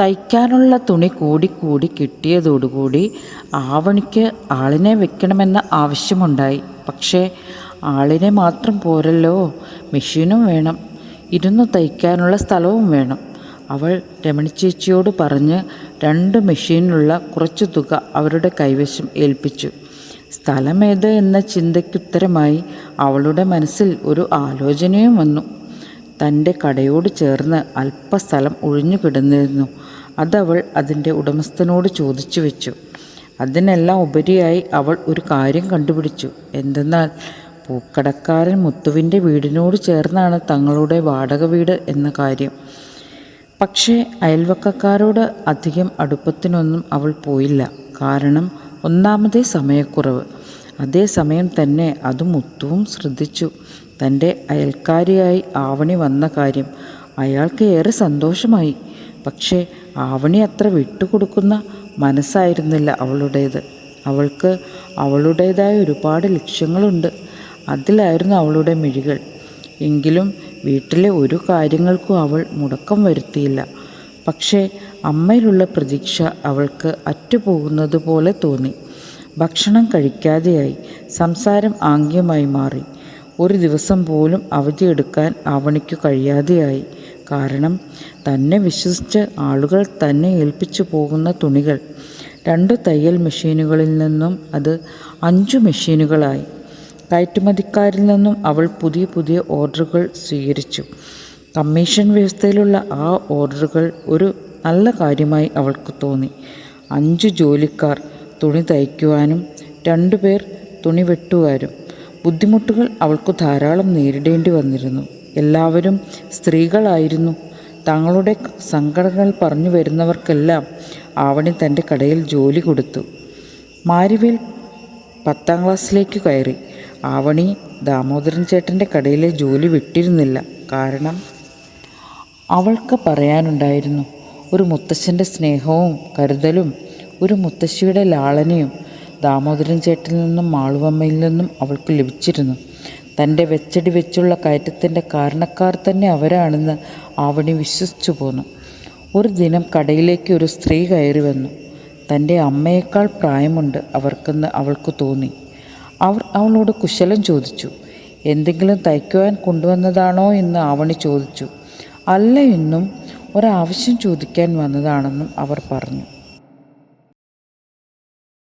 തയ്ക്കാനുള്ള തുണി കൂടി കൂടിക്കൂടി കിട്ടിയതോടുകൂടി ആവണിക്ക് ആളിനെ വെക്കണമെന്ന ആവശ്യമുണ്ടായി. പക്ഷേ ആളിനെ മാത്രം പോരല്ലോ. മെഷീനും വേണം. ഇരുന്ന് തയ്ക്കാനുള്ള സ്ഥലവും വേണം. അവൾ രമണി ചേച്ചിയോട് പറഞ്ഞ് രണ്ട് മെഷീനുള്ള കുറച്ച് തുക അവരുടെ കൈവശം ഏൽപ്പിച്ചു. സ്ഥലമേത് എന്ന ചിന്തയ്ക്കുത്തരമായി അവളുടെ മനസ്സിൽ ഒരു ആലോചനയും വന്നു. തന്റെ കടയോട് ചേർന്ന് അല്പസ്ഥലം ഒഴിഞ്ഞു കിടന്നിരുന്നു. അതവൾ അതിന്റെ ഉടമസ്ഥനോട് ചോദിച്ചു വെച്ചു. അതിനെല്ലാം ഉപരിയായി അവൾ ഒരു കാര്യം കണ്ടുപിടിച്ചു. എന്തെന്നാൽ പൂക്കടക്കാരൻ മുത്തുവിന്റെ വീടിനോട് ചേർന്നാണ് തങ്ങളുടെ വാടക വീട് എന്ന കാര്യം. പക്ഷേ അയൽവക്കക്കാരോട് അധികം അടുപ്പത്തിനൊന്നും അവൾ പോയില്ല. കാരണം ഒന്നാമതേ സമയക്കുറവ്. അതേസമയം തന്നെ അത് മുത്തുവും ശ്രദ്ധിച്ചു. തന്റെ അയൽക്കാരിയായി ആവണി വന്ന കാര്യം അയാൾക്ക് ഏറെ സന്തോഷമായി. പക്ഷേ ആവണി അത്ര വിട്ടുകൊടുക്കുന്ന മനസ്സായിരുന്നില്ല അവളുടേത്. അവൾക്ക് അവളുടേതായ ഒരുപാട് ലക്ഷ്യങ്ങളുണ്ട്. അതിലായിരുന്നു അവളുടെ മിഴികൾ. എങ്കിലും വീട്ടിലെ ഒരു കാര്യങ്ങൾക്കും അവൾ മുടക്കം വരുത്തിയില്ല. പക്ഷേ അമ്മയിലുള്ള പ്രതീക്ഷ അവൾക്ക് അറ്റുപോകുന്നത് പോലെ തോന്നി. ഭക്ഷണം കഴിക്കാതെയായി. സംസാരം ആംഗ്യമായി മാറി. ഒരു ദിവസം പോലും അവധി എടുക്കാൻ ആവണിക്കു കഴിയാതെയായി. കാരണം തന്നെ വിശ്വസിച്ച് ആളുകൾ തന്നെ ഏൽപ്പിച്ചു പോകുന്ന തുണികൾ. രണ്ട് തയ്യൽ മെഷീനുകളിൽ നിന്നും അത് അഞ്ചു മെഷീനുകളായി. കയറ്റുമതിക്കാരിൽ നിന്നും അവൾ പുതിയ പുതിയ ഓർഡറുകൾ സ്വീകരിച്ചു. കമ്മീഷൻ വ്യവസ്ഥയിലുള്ള ആ ഓർഡറുകൾ ഒരു നല്ല കാര്യമായി അവൾക്ക് തോന്നി. അഞ്ച് ജോലിക്കാർ തുണി തയ്ക്കുവാനും രണ്ടുപേർ തുണി വെട്ടുവാനും ബുദ്ധിമുട്ടുകൾ അവൾക്ക് ധാരാളം നേരിടേണ്ടി വന്നിരുന്നു. എല്ലാവരും സ്ത്രീകളായിരുന്നു. തങ്ങളുടെ സങ്കടങ്ങൾ പറഞ്ഞു വരുന്നവർക്കെല്ലാം ആവണി തന്റെ കടയിൽ ജോലി കൊടുത്തു. മാരിവേൽ പത്താം ക്ലാസ്സിലേക്ക് കയറി. ആവണി ദാമോദരൻ ചേട്ടന്റെ കടയിലെ ജോലി വിട്ടിരുന്നില്ല. കാരണം അവൾക്ക് പറയാനുണ്ടായിരുന്നു ഒരു മുത്തശ്ശന്റെ സ്നേഹവും കരുതലും ഒരു മുത്തശ്ശിയുടെ ലാളനയും ദാമോദരൻ ചേട്ടിൽ നിന്നും മാളുവമ്മയിൽ നിന്നും അവൾക്ക് ലഭിച്ചിരുന്നു. തന്റെ വെച്ചടി വെച്ചുള്ള കയറ്റത്തിന്റെ കാരണക്കാർ തന്നെ അവരാണെന്ന് ആവണി വിശ്വസിച്ചു പോന്നു. ഒരു ദിനം കടയിലേക്ക് ഒരു സ്ത്രീ കയറി വന്നു. തന്റെ അമ്മയേക്കാൾ പ്രായമുണ്ട് അവർക്കെന്ന് അവൾക്ക് തോന്നി. അവർ അവളോട് കുശലം ചോദിച്ചു എന്തെങ്കിലും തയ്ക്കുവാൻ കൊണ്ടുവന്നതാണോ? എന്ന് ആവണി ചോദിച്ചു. അല്ല എന്നും ഒരാവശ്യം ചോദിക്കാൻ വന്നതാണെന്നും അവർ പറഞ്ഞു.